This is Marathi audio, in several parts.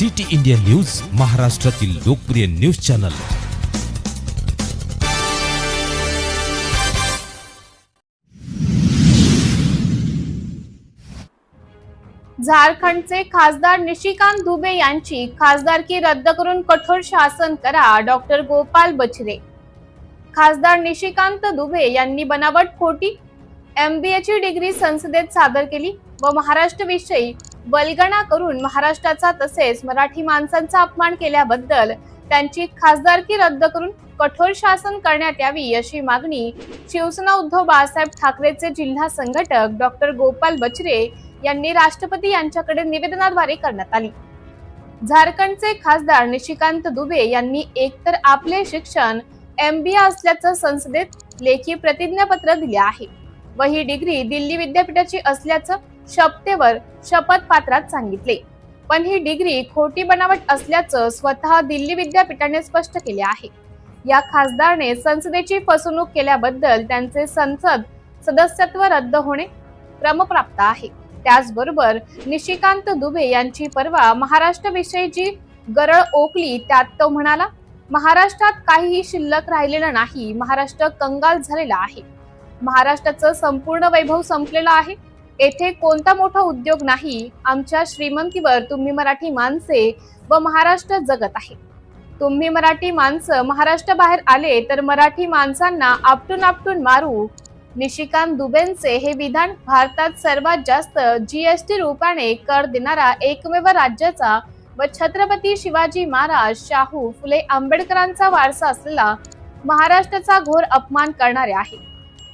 सिटी इंडिया न्यूज महाराष्ट्रातील लोकप्रिय न्यूज चॅनल. झारखंडचे खासदार निशिकांत दुबे यांची खासदारकी रद्द करून कठोर शासन करा डॉक्टर गोपाल बचरे खासदार निशिकांत दुबे यांनी बनावट खोटी एमबीए ची डिग्री संसदेत सादर केली व महाराष्ट्र विषयी बलगणा करून महाराष्ट्राचा तसेच मराठी माणसांचा अपमान केल्याबद्दल त्यांची खासदारकी रद्द करून कठोर शासन करण्यात यावी अशी मागणी शिवसेना उद्धव बाळासाहेब ठाकरेचे जिल्हा संघटक डॉक्टर गोपाल बचरे यांनी राष्ट्रपती यांच्याकडे निवेदनाद्वारे करण्यात आली. झारखंडचे खासदार निशिकांत दुबे यांनी एकतर आपले शिक्षण एम बी ए असल्याचं संसदेत लेखी प्रतिज्ञापत्र दिले आहे. व ही डिग्री दिल्ली विद्यापीठाची असल्याचं शपथेवर शपथपात्रात सांगितले. पण ही डिग्री खोटी बनावट असल्याचं स्वतः दिल्ली विद्यापीठाने स्पष्ट केले आहे. या खासदारने संसदेची फसवणूक केल्याबद्दल त्यांचे संसद सदस्यत्व रद्द होणे क्रमप्राप्त आहे. त्याचबरोबर निशिकांत दुबे यांची परवा महाराष्ट्राविषयी जी गरळ ओकली त्यात तो म्हणाला महाराष्ट्रात काहीही शिल्लक राहिलेलं नाही महाराष्ट्र कंगाल झालेला आहे. महाराष्ट्राचं संपूर्ण वैभव संपलेलं आहे. येथे कोणता मोठा उद्योग नाही आमच्या श्रीमंतीवर तुम्ही मराठी माणसे व महाराष्ट्र जगत आहे. तुम्ही मराठी माणसं महाराष्ट्र बाहेर आले तर मराठी माणसांना आपटून आपटून मारू. निशिकांत दुबेंचे हे विधान भारतात सर्वात जास्त जीएसटी रूपाने कर देणारा एकमेव राज्याचा व छत्रपती शिवाजी महाराज शाहू फुले आंबेडकरांचा वारसा असलेला महाराष्ट्राचा घोर अपमान करणारे आहे.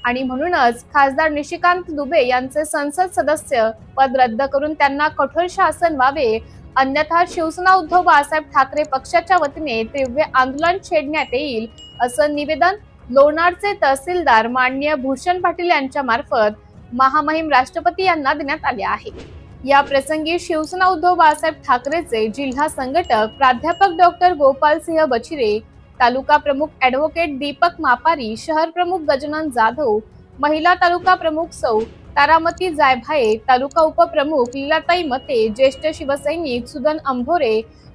आणि म्हणूनच खासदार निशिकांत दुबे यांचे संसद सदस्य पद रद्द करून त्यांना कठोर शासन व्हावे. अन्यथा शिवसेना उद्धव बाळासाहेब ठाकरे पक्षाच्या वतीने तीव्र आंदोलन छेडण्यात येईल असं निवेदन लोणारचे तहसीलदार माननीय भूषण पाटील यांच्या मार्फत महामहिम राष्ट्रपती यांना देण्यात आले आहे. या प्रसंगी शिवसेना उद्धव बाळासाहेब ठाकरेचे जिल्हा संघटक प्राध्यापक डॉक्टर गोपाल सिंह बचिरे तालुका प्रमुख ऍडव्होकेट दीपक मापारी शहर प्रमुख गजानन जाधव महिला तालुका प्रमुख सौ तारामती जायभाये तालुका उपप्रमुख लीलाताई मते ज्येष्ठ शिवसैनिक सुदन अंभोरे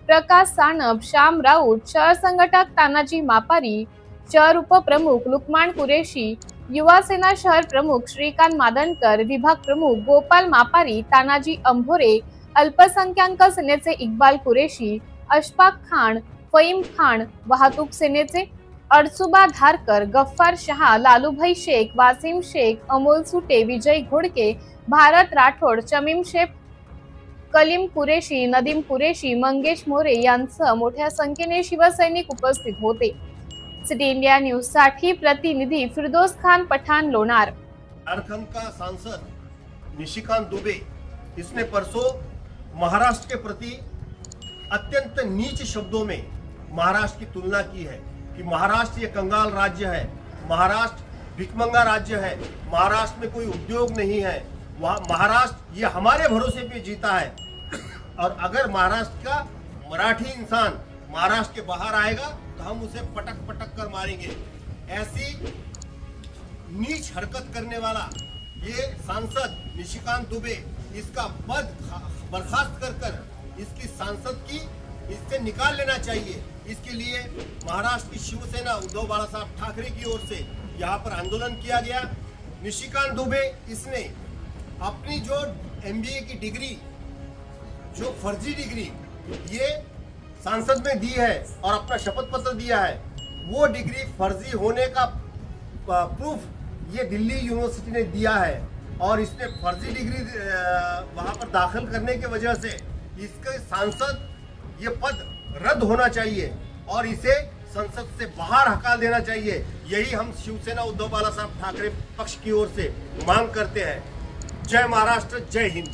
प्रकाश सानप श्याम राऊत शहर संघटक तानाजी मापारी शहर उपप्रमुख लुकमान कुरेशी युवा सेना शहर प्रमुख श्रीकांत मादनकर विभाग प्रमुख गोपाल मापारी तानाजी अंभोरे अल्पसंख्याक सेनेचे इक्बाल कुरेशी अशफाक खान फईम खान वाहतूक सेनेचे अडसुबा धारकर गफ्फार शहा लालूभाई शेख वासिम शेख अमोल सुटे विजय घोडके भारत राठोड चमीम शेख कलीम कुरेशी नदीम कुरेशी मंगेश मोरे यांसह मोठ्या संख्येने शिवसैनिक उपस्थित होते. सिटी इंडिया न्यूजसाठी प्रतिनिधी फिरदोस खान पठाण लोणार. झारखंड का सांसद निशिकांत दुबे इसने परसों महाराष्ट्र के प्रति अत्यंत नीच शब्दों में महाराष्ट्र की तुलना की है कि महाराष्ट्र ये कंगाल राज्य है, महाराष्ट्र भिकमंगा राज्य है, महाराष्ट्र में कोई उद्योग नहीं है, वहाँ महाराष्ट्र ये हमारे भरोसे पे जीता है। और अगर महाराष्ट्र का मराठी इंसान महाराष्ट्र के बाहर आएगा तो हम उसे पटक पटक कर मारेंगे। ऐसी नीच हरकत करने वाला ये सांसद निशिकांत दुबे, इसका पद बर्खास्त कर कर इसकी सांसद की निकाल लेना चाहिए। इसके लिए महाराष्ट्र की शिवसेना उद्धव बाला साहब ठाकरे की ओर से यहाँ पर आंदोलन किया गया। निशिकांत दुबे, इसने अपनी जो एमबीए की डिग्री, जो फर्जी डिग्री, ये सांसद में दी है और अपना शपथ पत्र दिया है। वो डिग्री फर्जी होने का प्रूफ ये दिल्ली यूनिवर्सिटी ने दिया है और इसने फर्जी डिग्री वहाँ पर दाखिल करने की वजह से इसके सांसद ये पद रद्द होना चाहिए और इसे संसद से बाहर हका देना चाहिए। यही हम शिवसेना उद्धव बाला साहब ठाकरे पक्ष की ओर से मांग करते हैं। जय महाराष्ट्र, जय हिंद।